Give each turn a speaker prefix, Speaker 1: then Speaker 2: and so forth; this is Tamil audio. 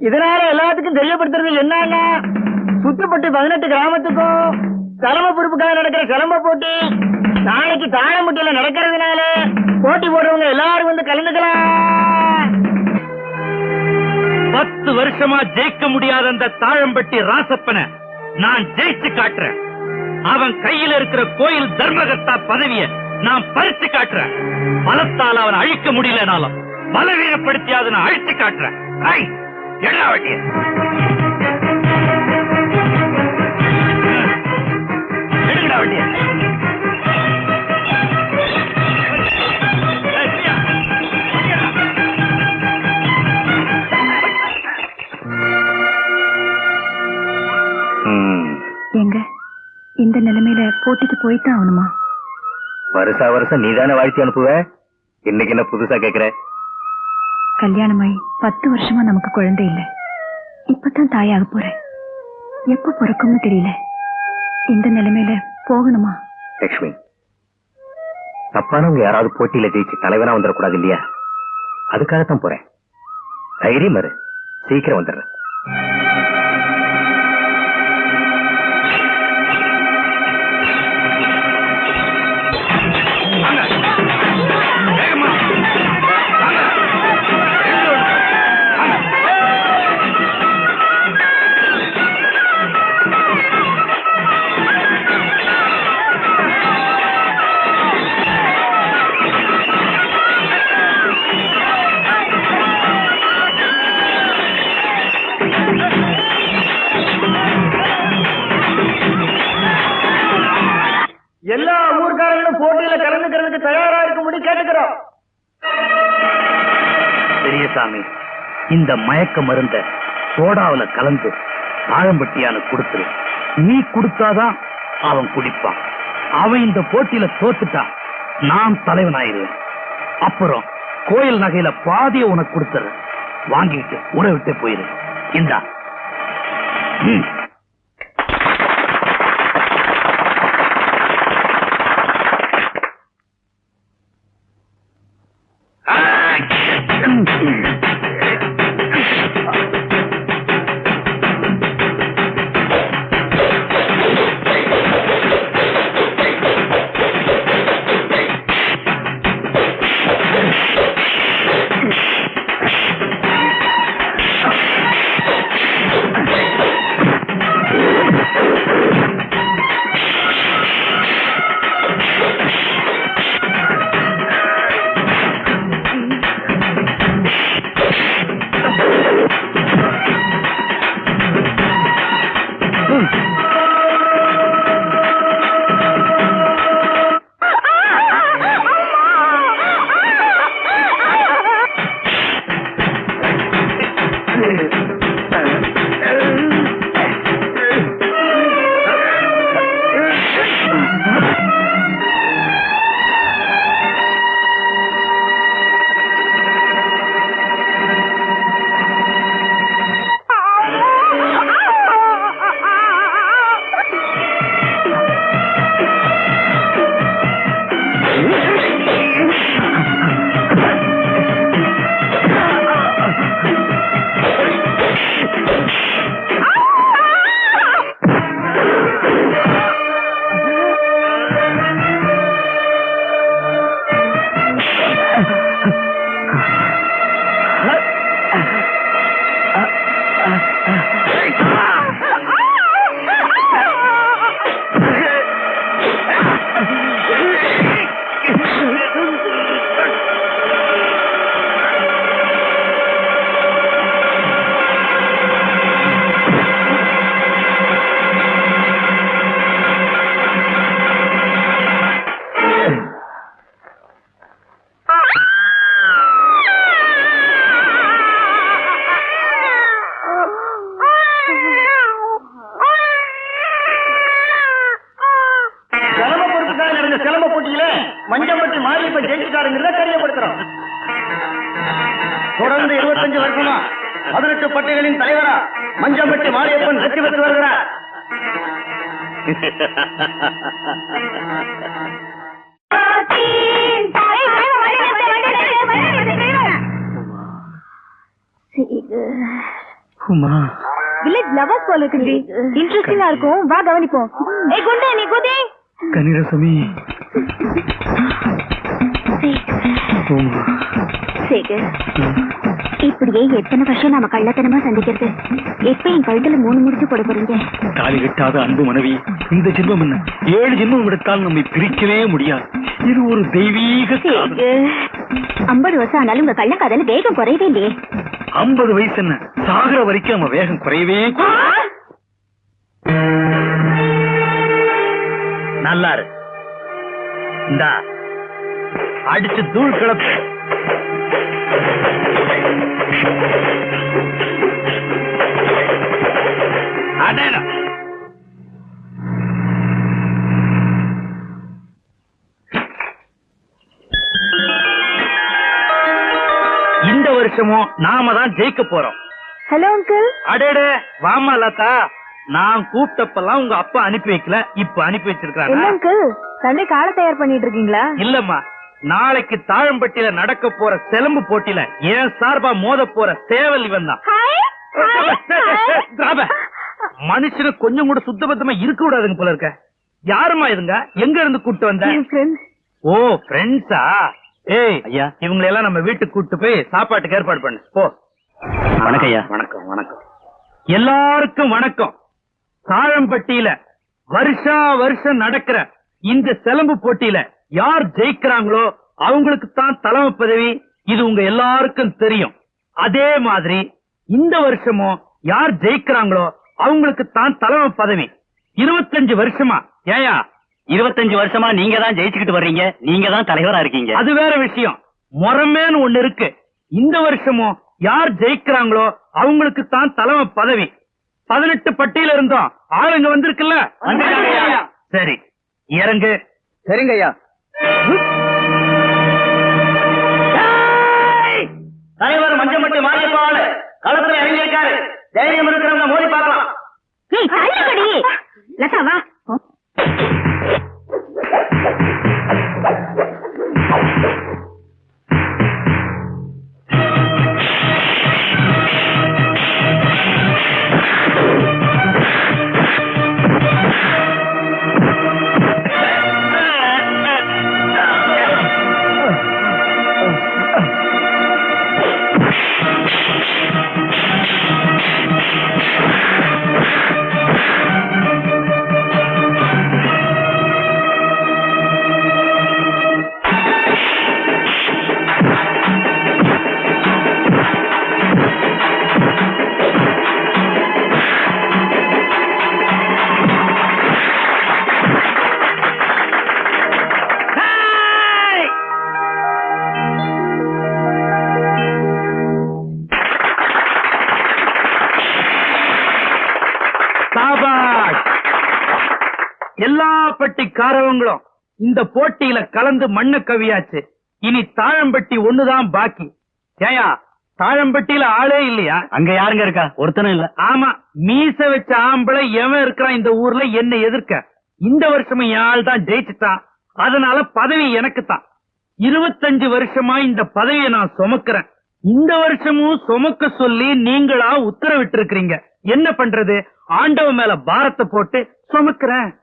Speaker 1: இதனால எல்லாத்துக்கும் தெரியப்படுத்துறது என்னன்னா சுத்துப்பட்டு பதினெட்டு கிராமத்துக்கும் தலைமை பொறுப்புக்காக நடக்கிற சிலம்ப போட்டி நாளைக்கு தாழம்பட்டியில நடக்கிறதுனால போட்டி போடுறவங்க எல்லாரும் வந்து கலந்துக்கலாம்.
Speaker 2: பத்து வருஷமா ஜெயிக்க முடியாத அந்த தாழம்பட்டி ராசப்பனை நான் ஜெயிச்சு காட்டுறேன். அவன் கையில இருக்கிற கோயில் தர்மகர்த்தா பதவிய நான் பறிச்சு காட்டுறேன். பலத்தால் அவன் அழிக்க முடியலனாலும் பலவீனப்படுத்தி நான் அழிச்சு காட்டுறேன். ஐ, எடுடா வண்டிய. எடுங்கடா.
Speaker 3: எங்க இந்த நிலைமையில போட்டிக்கு போய்தான் ஆகணுமா?
Speaker 1: வருஷா வருஷம் நீதானே வாழ்த்தி அனுப்புவ? இன்னைக்கு என்ன புதுசா கேக்குற?
Speaker 3: கல்யாணமாயி பத்து வருஷமா நமக்கு குழந்தை இல்ல. இப்பதான் தாயாக போறேன். எப்ப பிறக்கும்னு தெரியல. இந்த நிலைமையில போகணுமா?
Speaker 1: லட்சுமி தப்பானவங்க யாராவது போட்டியில ஜெயிச்சு தலைவனா வந்துடக்கூடாது இல்லையா? அதுக்காகத்தான் போறேன். தைரியம் வரு சீக்கிரம் வந்துடுறேன். கேட்டுக்கிறோம்.
Speaker 2: பெரியசாமி இந்த மயக்க மருந்த சோடாவில கலந்து தாழம்பட்டியான கொடுத்துரு. நீ கொடுத்தாதான் அவன் குடிப்பான். அவன் இந்த போட்டியில தோத்துட்டா நான் தலைவனாயிருவேன் அப்புறம் கோயில் நகையில பாதிய உனக்கு கொடுத்துறேன். வாங்கிட்டு உறவிட்டு விட்டு போயிரு. இந்தா. ம்.
Speaker 1: தொடர்ந்து இருபத்தஞ்சு வருஷமா பதினெட்டு பட்டிகளின் தலைவரா மஞ்சம்பட்டி மாரியப்பன் வெற்றி பெற்று வருகிறார். உமா.
Speaker 3: வில்லேஜ் லவர்ஸ் போல இருக்குடி இன்ட்ரெஸ்டிங்கா இருக்கும். வா கவனிப்போம். ஏய் குண்டு நீ குதி.
Speaker 1: கனிரசமி
Speaker 4: சேகர் இப்படியே எத்தனை வருஷம் நாம கள்ளத்தனமா சந்திக்கிறது? எப்ப என் கழுத்துல மூணு முடிச்சு போட போறீங்க?
Speaker 1: தாலி கட்டாத அன்பு மனைவி இந்த ஜென்மம் என்ன? ஏழு ஜென்மம் எடுத்தால் நம்மை பிரிக்கவே முடியாது. இது ஒரு தெய்வீக காதல்.
Speaker 4: சேகர் ஐம்பது வருஷம் ஆனாலும் உங்க கள்ள காதல வேகம் குறையவே இல்லையே.
Speaker 1: ஐம்பது வயசு என்ன? வரைக்கும் நம்ம வேகம் குறையவே கூடாது.
Speaker 2: நல்லா இரு. இந்தா. அடிச்சு தூள் கிளப்பு. இந்த வருஷமும் நாம தான் ஜெயிக்க போறோம்.
Speaker 3: ஹலோ அங்கிள்
Speaker 2: அடேடே வாமா லதா. நான் கூப்பிட்டப்பெல்லாம் உங்க அப்பா அனுப்பி வைக்கல இப்ப அனுப்பி வச்சிருக்காங்க
Speaker 3: அங்கிள் சண்டே காலை தயார் பண்ணிட்டு இருக்கீங்களா?
Speaker 2: இல்லம்மா. நாளைக்கு தாழம்பட்டியில நடக்க போற செலம்பு போட்டியில ஏன் சார்பா மோத போற சேவல் இவன் தான். மனுஷனு கொஞ்சம் கூட சுத்தபத்தமா இருக்க கூடாதுங்க போல இருக்க. யாருமா இதுங்க? எங்க இருந்து கூட்டு வந்த? ஓ ஃப்ரெண்ட்ஸா ஏய் ஐயா. இவங்களை எல்லாம் நம்ம வீட்டுக்கு கூட்டு போய் சாப்பாட்டுக்கு ஏற்பாடு பண்ணு. போ.
Speaker 1: வணக்கம் ஐயா.
Speaker 2: வணக்கம் வணக்கம். எல்லாருக்கும் வணக்கம். தாழம்பட்டியில வருஷா வருஷம் நடக்கிற இந்த சிலம்பு போட்டியில யார் ஜெயிக்கிறாங்களோ அவங்களுக்கு தான் தலைமை பதவி இது உங்க எல்லாருக்கும் தெரியும். அதே மாதிரி இந்த வருஷமும் யார் ஜெயிக்கிறாங்களோ அவங்களுக்கு தான் தலைமை பதவி. இருபத்தஞ்சு வருஷமா? ஏயா
Speaker 1: இருபத்தஞ்சு வருஷமா நீங்க தான் ஜெயிச்சுக்கிட்டு வர்றீங்க நீங்க தான் தலைவரா இருக்கீங்க.
Speaker 2: அது வேற விஷயம். முறமேன்னு ஒண்ணு இருக்கு. இந்த வருஷமும் யார் ஜெயிக்கிறாங்களோ அவங்களுக்கு தான் தலைமை பதவி. பதினெட்டு பட்டியல இருந்தோம். ஆளுங்க வந்திருக்குல்ல. சரி இறங்கு.
Speaker 1: சரிங்க ஐயா
Speaker 2: எல்லா பட்டிக்காரவங்களும் இந்த போட்டியில கலந்து மண்ணு கவியாச்சு. இனி தாழம்பட்டி ஒண்ணுதான் பாக்கி. ஏயா தாழம்பட்டியில ஆளே இல்லையா?
Speaker 1: அங்க யாருங்க இருக்கா? ஒருத்தனும் இல்ல.
Speaker 2: ஆமா மீச வச்ச ஆம்பளை எவன் இருக்கிறான் இந்த ஊர்ல என்ன எதிர்க்க? இந்த வருஷமும் ஆள் தான் ஜெயிச்சுட்டான். அதனால பதவி எனக்கு தான் இருபத்தஞ்சு வருஷமா இந்த பதவியை நான் சுமக்கிறேன். இந்த வருஷமும் சுமக்க சொல்லி நீங்களா உத்தரவிட்டு இருக்கிறீங்க என்ன பண்றது? ஆண்டவன் மேல பாரத்தை போட்டு சுமக்கிறேன்.